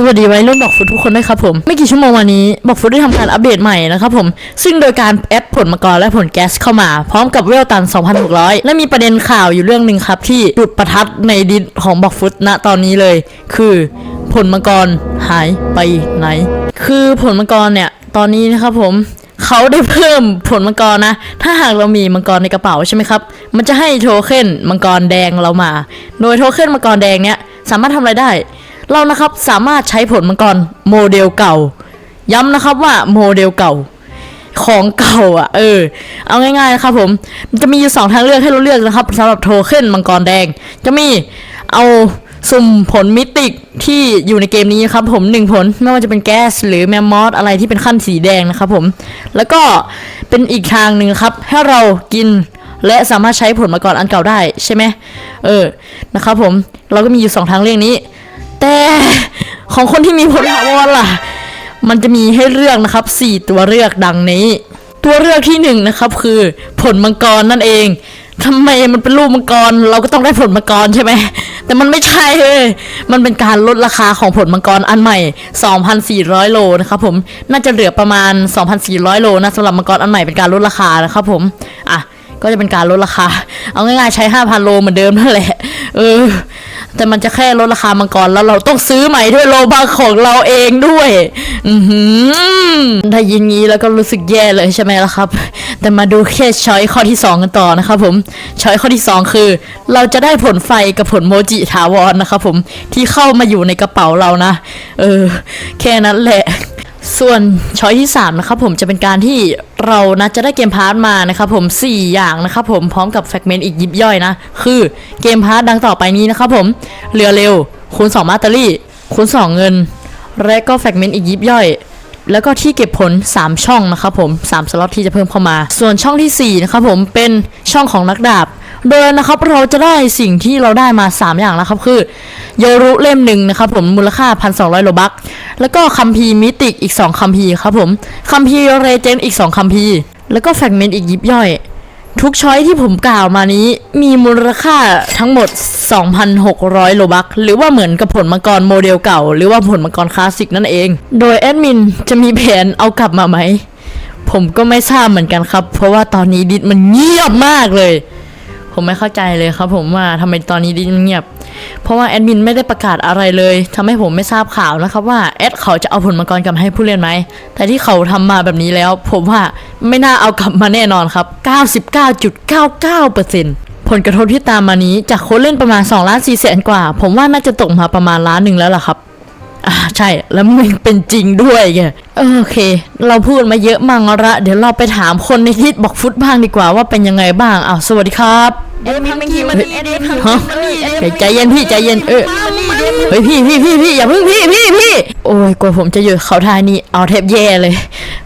สวัสดีไวัยรุ่นบอกฟุตทุกคนด้วยครับผมไม่กี่ชั่วโมงวันนี้บอกฟุตได้ทำการอัปเดตใหม่นะครับผม ซึ่งโดยการแอดผลมังกรและผลแก๊สเข้ามา พร้อมกับเวลตัน 2,600 และมีประเด็นข่าวอยู่เรื่องหนึ่งครับ ที่จุดประทัดในดินของบอกฟุตณตอนนี้เลย คือผลมังกรหายไปไหน คือผลมังกรเนี่ยตอนนี้นะครับผมเขาได้เพิ่มผลมังกรนะ ถ้าหากเรามีมังกรในกระเป๋าใช่ไหมครับ มันจะให้โทเค็นมังกรแดงเรามา โดยโทเค็นมังกรแดงเนี้ยสามารถทำอะไรได้ เรานะครับสามารถใช้ผลมังกรโมเดลเก่า ย้ำนะครับว่าโมเดลเก่าของเก่าอะเออเอาง่ายๆนะครับผมจะมีอยู่สองทางเลือกให้เราเลือกนะครับสำหรับโทเค็นมังกรแดง จะมีเอาสุ่มผลมิติกที่อยู่ในเกมนี้ครับผมหนึ่งผลไม่ว่าจะเป็นแก๊สหรือแมมมอสอะไรที่เป็นขั้นสีแดงนะครับผมแล้วก็เป็นอีกทางหนึ่งครับให้เรากินและสามารถใช้ผลมังกรอันเก่าได้ใช่ไหมเออนะครับผมเราก็มีอยู่สองทางเลือกนี้ แต่ของคนที่มีผลถาวรล่ะ มันจะมีให้เลือกนะครับ 4 ตัวเลือกดังนี้ ตัวเลือกที่1นงนะครับคือผลมังกรนั่นเองทำไมมันเป็นรูปมังกร เราก็ต้องได้ผลมังกรใช่ไหม แต่มันไม่ใช่เลย มันเป็นการลดราคาของผลมังกรอันใหม่ 2,400 โลนะครับผม น่าจะเหลือประมาณ 2,400 โลนะสำหรับมังกรอันใหม่เป็นการลดราคานะครับผม อะ ก็จะเป็นการลดราคา เอาง่ายๆใช้ 5,000 โลเหมือนเดิมนั่นแหละ เออ แต่มันจะแค่ลดราคามังกรแล้วเราต้องซื้อใหม่ด้วยโลบะของเราเองด้วย อือหือได้ยินงี้แล้วก็รู้สึกแย่เลยใช่ไหมล่ะครับ แต่มาดูแค่ช้อยข้อที่ 2 กันต่อนะครับผมช้อยข้อที่ 2 คือ เราจะได้ผลไฟกับผลโมจิถาวรนะครับผมที่เข้ามาอยู่ในกระเป๋าเรานะ เออ แค่นั้นแหละ ส่วนช้อยที่ 3 นะครับผมจะเป็นการที่เรานะจะได้เกมพาร์ทมานะครับผม 4 อย่างนะครับผมพร้อมกับแฟกเมนต์อีกยิบย่อยนะ คือเกมพาร์ทดังต่อไปนี้นะครับผมเรือเร็ว คูณ 2 มาตเตอรี่คูณ 2 เงิน และก็แฟกเมนต์อีกยิบย่อย แล้วก็ที่เก็บผล 3 ช่องนะครับผม 3 สล็อตที่จะเพิ่มเข้ามา ส่วนช่องทีสี่4นะครับผมเป็นช่องของนักดาบ โดยนะครับเราจะได้สิ่งที่เราได้มา 3 อย่างนะครับ คือโยรุเล่มหนึ่งนะครับผมมูลค่า 1,200โลบักแล้วก็คัมภีร์มิติอีก 2คัมภีร์ครับผมคัมภีร์เรเจนอีก 2คัมภีร์แล้วก็แฟกเมนต์อีกยิบย่อยทุกช้อยที่ผมกล่าวมานี้มีมูลค่าทั้งหมด 2,600 โลบัก หรือว่าเหมือนกับผลมังกรโมเดลเก่า หรือว่าผลมังกรคลาสสิกนั่นเอง โดยแอดมินจะมีแผนเอากลับมาไหม ผมก็ไม่ทราบเหมือนกันครับ เพราะว่าตอนนี้ดิสมันเงียบมากเลย ผมไม่เข้าใจเลยครับผมว่าทำไมตอนนี้ดิสมันเงียบ เพราะว่าแอดมินไม่ได้ประกาศอะไรเลยทำให้ผมไม่ทราบข่าวนะครับว่าแอดเขาจะเอาผลมังกรกลับให้ผู้เล่นไหม แต่ที่เขาทำมาแบบนี้แล้ว ผมว่าไม่น่าเอากลับมาแน่นอนครับ 99.99%ผลกระทบที่ตามมานี้จากคนเล่นประมาณ2ล้าน4แสนกว่า ผมว่าน่าจะตกมาประมาณล้านหนึ่งแล้วล่ะครับอ่าใช่แล้วมันเป็นจริงด้วยไงโอเค เราพูดมาเยอะมังละเดี๋ยวเราไปถามคนในทิศบอกฟุตบ้างดีกว่าว่าเป็นยังไงบ้างอ้าวสวัสดีครับ เอ็มพังคีมันฮะใจเย็นพี่ใจเย็นเออเฮ้ยพี่พี่พี่พี่อย่าเพิ่งพี่พี่พี่โอ้ยกลัวผมจะอยู่เขาทายนี่เอาแทบแย่เลย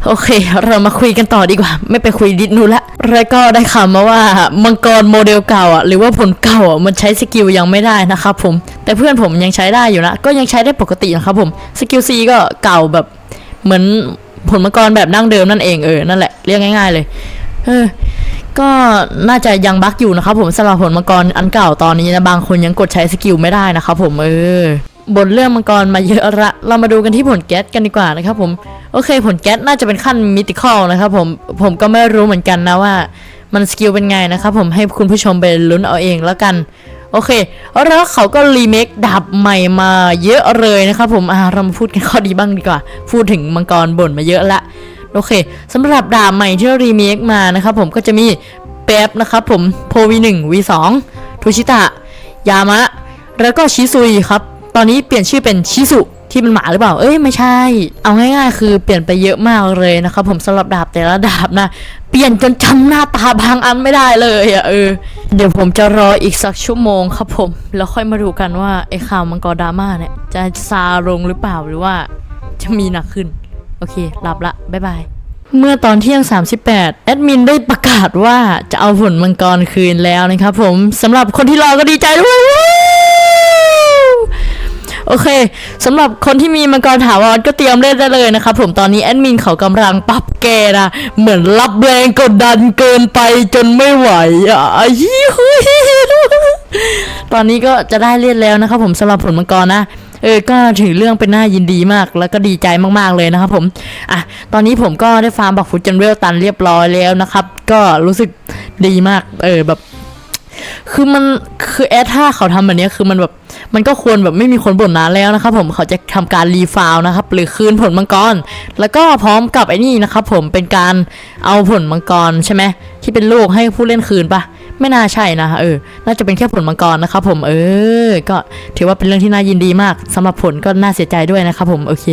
โอเค เรามาคุยกันต่อดีกว่า ไม่ไปคุยดิสนูละแล้วก็ได้ข่าวมาว่ามังกรโมเดลเก่าอะหรือว่าผลเก่าอะมันใช้สกิลยังไม่ได้นะครับผมแต่เพื่อนผมยังใช้ได้อยู่นะก็ยังใช้ได้ปกตินะครับผมสกิลซีก็เก่าแบบเหมือนผลมังกรแบบดั้งเดิมนั่นเองเออนั่นแหละเรียกง่าย ๆ เลย เออ ก็น่าจะยังบั๊กอยู่นะครับผมสำหรับผลมังกรอันเก่าตอนนี้นะบางคนยังกดใช้สกิลไม่ได้นะครับผมเออบนเรื่องมังกรมาเยอะละ เรามาดูกันที่ผลแก๊สกันดีกว่านะครับผม โอเค ผลแก๊สน่าจะเป็นขั้นมิติคอลนะครับผม ผมก็ไม่รู้เหมือนกันนะว่ามันสกิลเป็นไงนะครับผมให้คุณผู้ชมไปลุ้นเอาเองแล้วกัน โอเค แล้วเขาก็รีเมคดาบใหม่มาเยอะเลยนะครับผม อ่าเรามาพูดกันข้อดีบ้างดีกว่า พูดถึงมังกรบ่นมาเยอะละ โอเคสำหรับดาบใหม่ที่เรารีเมคมานะครับผมก็จะมีแป๊บนะครับผมโพวีหนึ่งวีสองทูชิตะ ยามะ แล้วก็ชิซุยครับ ตอนนี้เปลี่ยนชื่อเป็นชิสุที่เป็นหมาหรือเปล่า เอ้ยไม่ใช่ เอาง่ายๆ คือเปลี่ยนไปเยอะมากเลยนะครับผมสำหรับดาบแต่ละดาบนะ เปลี่ยนจนจำหน้าตาบางอันไม่ได้เลยอะเออ เดี๋ยวผมจะรออีกสักชั่วโมงครับผม แล้วค่อยมาดูกันว่าไอ้ข่าวมังกรดราม่าเนี่ยจะซาลงหรือเปล่าหรือว่าจะมีหนักขึ้น โอเค หลับละบ๊ายบาย เมื่อตอนเที่ยง 38 แอดมินได้ประกาศว่าจะเอาผลมังกรคืนแล้วนะครับผมสำหรับคนที่รอก็ดีใจด้วยโอเคสำหรับคนที่มีมังกรถาวรก็เตรียมเล่นได้เลยนะครับผมตอนนี้แอดมินเขากำลังปรับแกนะเหมือนรับแรงกดดันเกินไปจนไม่ไหวอะยี่หูยตอนนี้ก็จะได้เล่นแล้วนะครับผมสำหรับผลมังกรนะ เออก็ถือเรื่องเป็นหน่ายินดีมาก แล้วก็ดีใจมากๆเลยนะครับผมอะตอนนี้ผมก็ได้ฟาร์มบักฟุตจนเวลตันเรียบร้อยแล้วนะครับ ก็รู้สึกดีมากเออแบบคือมันคือแอดถ้าเขาทำแบบนี้คือมันแบบมันก็ควรแบบไม่มีคนบ่นนานแล้วนะครับผมเขาจะทำการรีฟาว์นะครับ หรือคืนผลมังกร แล้วก็พร้อมกับไอ้นี่นะครับผมเป็นการเอาผลมังกรใช่ไหมที่เป็นลูกให้ผู้เล่นคืนปะ ไม่น่าใช่นะเออ น่าจะเป็นแค่ผลมังกรนะครับผมเออ ก็ถือว่าเป็นเรื่องที่น่ายินดีมากสำหรับผลก็น่าเสียใจด้วยนะครับผมโอเค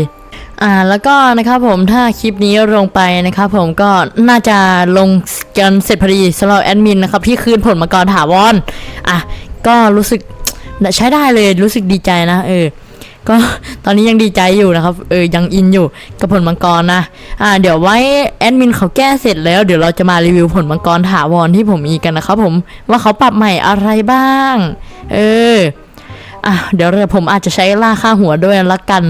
อ่าแล้วก็นะครับผมถ้าคลิปนี้ลงไปนะครับผมก็น่าจะลงกันเสร็จพอดีสำหรับแอดมินนะครับที่คืนผลมังกรถาวรอะก็รู้สึกใช้ได้เลยรู้สึกดีใจนะเออ ก็ตอนนี้ยังดีใจอยู่นะครับ เออ ยังอินอยู่กับผลมังกรนะ อ่า เดี๋ยวไว้แอดมินเขาแก้เสร็จแล้ว เดี๋ยวเราจะมารีวิวผลมังกรถาวรที่ผมมีกันนะครับผม ว่าเขาปรับใหม่อะไรบ้าง เออ อะ เดี๋ยวผมอาจจะใช้ล่าค่าหัวด้วยละกัน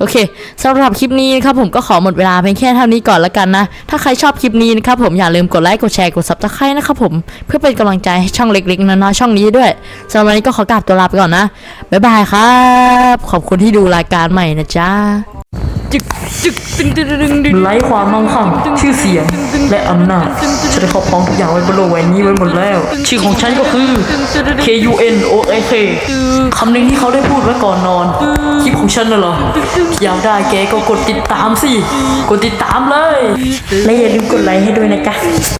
โอเคสำหรับคลิปนี้นะครับผมก็ขอหมดเวลาเพียงแค่เท่านี้ก่อนละกันนะ ถ้าใครชอบคลิปนี้นะครับผมอย่าลืมกดไลค์กดแชร์กดซับสไครต์นะครับผมเพื่อเป็นกำลังใจให้ช่องเล็กๆน้อยๆช่องนี้ด้วยสำหรับวันนี้ก็ขอกราบตัวลาไปก่อนนะบ๊ายบายครับ ขอบคุณที่ดูรายการใหม่นะจ๊ะ จึกจึกตึงตึงตึงตึงไร้ความมั่งคั่งชื่อเสียงและอำนาจฉันได้ครอบครองทุกอย่างไว้บนโลกใบนี้ไว้หมดแล้ว ชื่อของฉันก็คือ K U N O A K คำหนึ่งที่เขาได้พูดไว้ก่อนนอน คลิปของฉันน่ะเหรออยากได้แกก็กดติดตามสิ กดติดตามเลย และอย่าลืมกดไลค์ให้ด้วยนะจ๊ะ